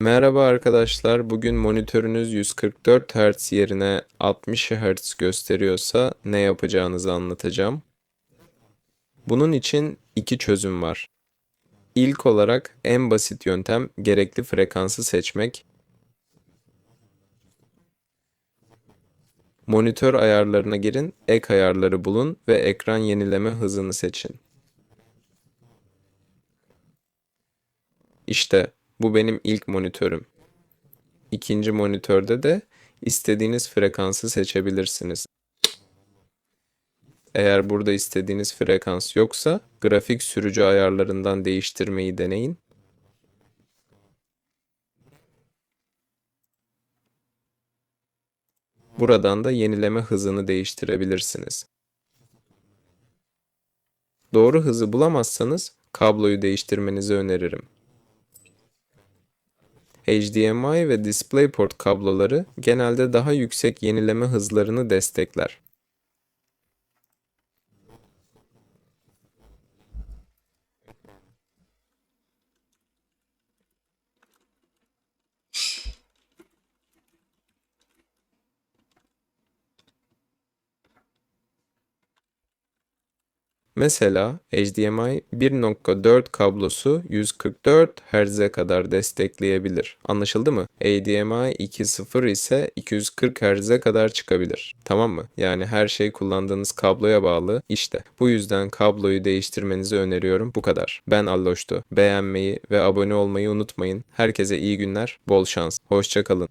Merhaba arkadaşlar. Bugün monitörünüz 144 Hz yerine 60 Hz gösteriyorsa ne yapacağınızı anlatacağım. Bunun için iki çözüm var. İlk olarak en basit yöntem gerekli frekansı seçmek. Monitör ayarlarına girin, ek ayarları bulun ve ekran yenileme hızını seçin. İşte bu benim ilk monitörüm. İkinci monitörde de istediğiniz frekansı seçebilirsiniz. Eğer burada istediğiniz frekans yoksa grafik sürücü ayarlarından değiştirmeyi deneyin. Buradan da yenileme hızını değiştirebilirsiniz. Doğru hızı bulamazsanız kabloyu değiştirmenizi öneririm. HDMI ve DisplayPort kabloları genelde daha yüksek yenileme hızlarını destekler. Mesela HDMI 1.4 kablosu 144 Hz'e kadar destekleyebilir. Anlaşıldı mı? HDMI 2.0 ise 240 Hz'e kadar çıkabilir. Tamam mı? Yani her şey kullandığınız kabloya bağlı. İşte bu yüzden kabloyu değiştirmenizi öneriyorum. Bu kadar. Ben Alloştu. Beğenmeyi ve abone olmayı unutmayın. Herkese iyi günler, bol şans. Hoşçakalın.